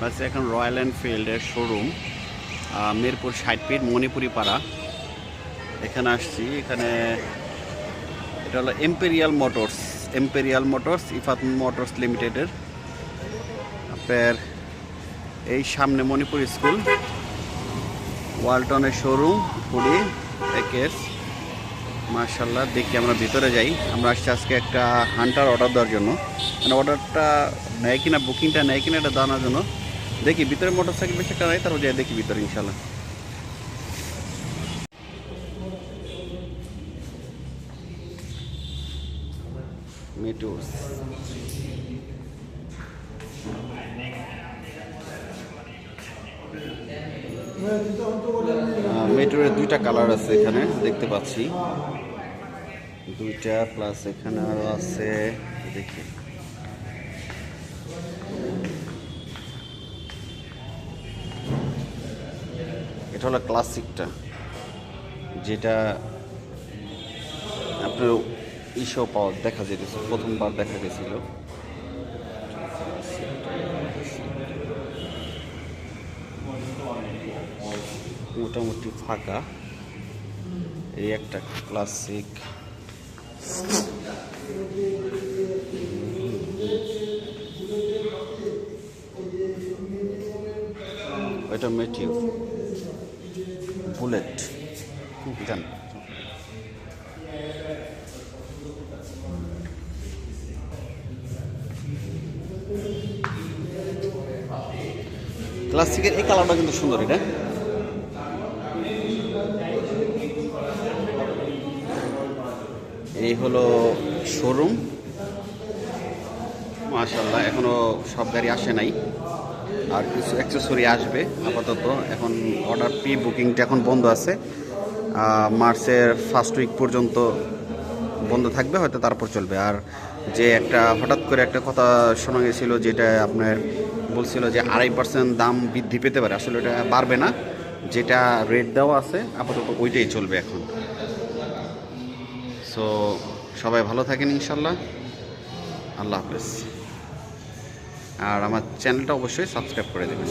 বাস এখন royal এনফিল্ডের showroom Mirpur ষাট মণিপুরি পাড়া এখানে আসছি, এখানে এটা হলো imperial motors imperial motors Ifat motors লিমিটেডের আপনার এই সামনে মণিপুর স্কুল ওয়ালটনের শোরুম ফুডি একেস মার্শাল্লাহ দেখি আমরা ভিতরে যাই। আমরা আসছি আজকে একটা হান্টার অর্ডার দেওয়ার জন্য। মানে অর্ডারটা নেয় কিনা বুকিংটা নেয় কিনা এটা জানার জন্য। দেখি, ভিতরে মোটর সাইকেল বেশি একটা নাই তারপর যাই দেখি ভিতরে ইনশাল্লাহ মেটুস মেট্রোর দুইটা কালার আছে এখানে, দেখতে পাচ্ছি। দুইটা প্লাস এখানে আরও আছে, দেখি। এটা হলো ক্লাসিকটা যেটা আপনার ইসেও পাওয়া দেখা যেতেছে, প্রথমবার দেখা গেছিল। মোটামুটি ফাঁকা। এই একটা ক্লাসিক বুলেট ক্লাসিকের এই কালারটা কিন্তু সুন্দর এটা। এই হলো শোরুম মাশাল্লাহ এখনও সব গাড়ি আসে নাই। আর কিছু অ্যাক্সেসরি আসবে, আপাতত। এখন অর্ডার পি বুকিংটা এখন বন্ধ আছে। মার্চের ফার্স্ট উইক পর্যন্ত বন্ধ থাকবে, হয়তো তারপর চলবে। আর যে একটা হঠাৎ করে একটা কথা শোনা গেছিল, যেটা আপনার বলছিল যে আড়াই পার্সেন্ট দাম বৃদ্ধি পেতে পারে। আসলে ওটা বাড়বে না। যেটা রেট দেওয়া আছে, আপাতত ওইটাই চলবে এখন। সো সবাই ভালো থাকেন ইনশাল্লাহ। আল্লাহ হাফেজ। আর আমার চ্যানেলটা অবশ্যই সাবস্ক্রাইব করে দেবেন।